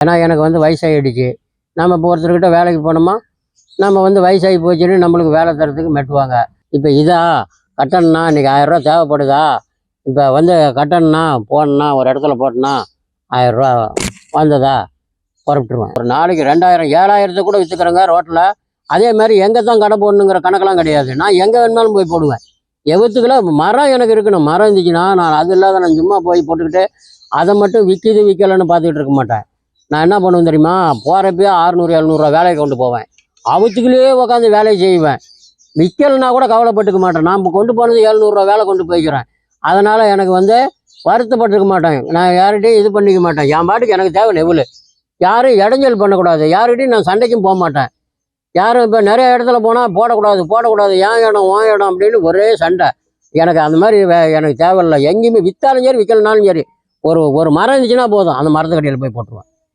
ஏன்னா எனக்கு வந்து வயசாகிடுச்சு நம்ம இப்போ ஒருத்தர்கிட்ட வேலைக்கு போனோமா நம்ம வந்து வயசாகி போச்சுன்னு நம்மளுக்கு வேலை தரத்துக்கு மெட்டுவாங்க இப்போ இதா கட்டணும்னா இன்னைக்கு ஆயிரம் ரூபா தேவைப்படுதா? இப்போ வந்து கட்டணும்னா போடணும்னா ஒரு இடத்துல போட்டோன்னா ஆயிரரூவா வந்ததா? புறப்பட்டுருவேன். ஒரு நாளைக்கு ரெண்டாயிரம் ஏழாயிரத்தை கூட விற்றுக்கிறேங்க ரோட்டில் அதே மாதிரி எங்கே தான் கடை போடணுங்கிற கணக்கெல்லாம் கிடையாது. நான் எங்கே வேணாலும் போய் போடுவேன். எவத்துக்குள்ள மரம் எனக்கு இருக்கணும். மரம் இருந்துச்சுன்னா நான் அது இல்லாத நான் சும்மா போய் போட்டுக்கிட்டு அதை மட்டும் விற்கிது விற்கலன்னு பார்த்துக்கிட்டு இருக்க மாட்டேன். நான் என்ன பண்ணுவேன் தெரியுமா? போகிறப்பயே அறுநூறு எழுநூறுவா வேலையை கொண்டு போவேன். அவத்துக்குள்ளேயே உட்காந்து வேலையை செய்வேன். விற்கலைன்னா கூட கவலைப்பட்டுக்க மாட்டேன். நான் கொண்டு போனது எழுநூறுவா வேலை கொண்டு போய்க்கிறேன். அதனால் எனக்கு வந்து வருத்தப்பட்டுக்க மாட்டேன். நான் யார்கிட்டையும் இது பண்ணிக்க மாட்டேன். என் பாட்டுக்கு எனக்கு தேவை நெவுள் யாரும் இடைஞ்சல் பண்ணக்கூடாது. யார்கிட்டையும் நான் சண்டைக்கும் போக மாட்டேன். யாரும் இப்போ நிறைய இடத்துல போனால் போடக்கூடாது போடக்கூடாது. ஏன் இடம் ஓ இடம் அப்படின்னு ஒரே சண்டை. எனக்கு அந்த மாதிரி வே- எனக்கு தேவையில்லை. எங்கேயுமே விற்றாலும் சரி விற்கலனாலும் சரி. ஒரு ஒரு மரம் இருந்துச்சுன்னா போதும். அந்த மரத்துக்கடியில் போய் போட்டுருவேன்.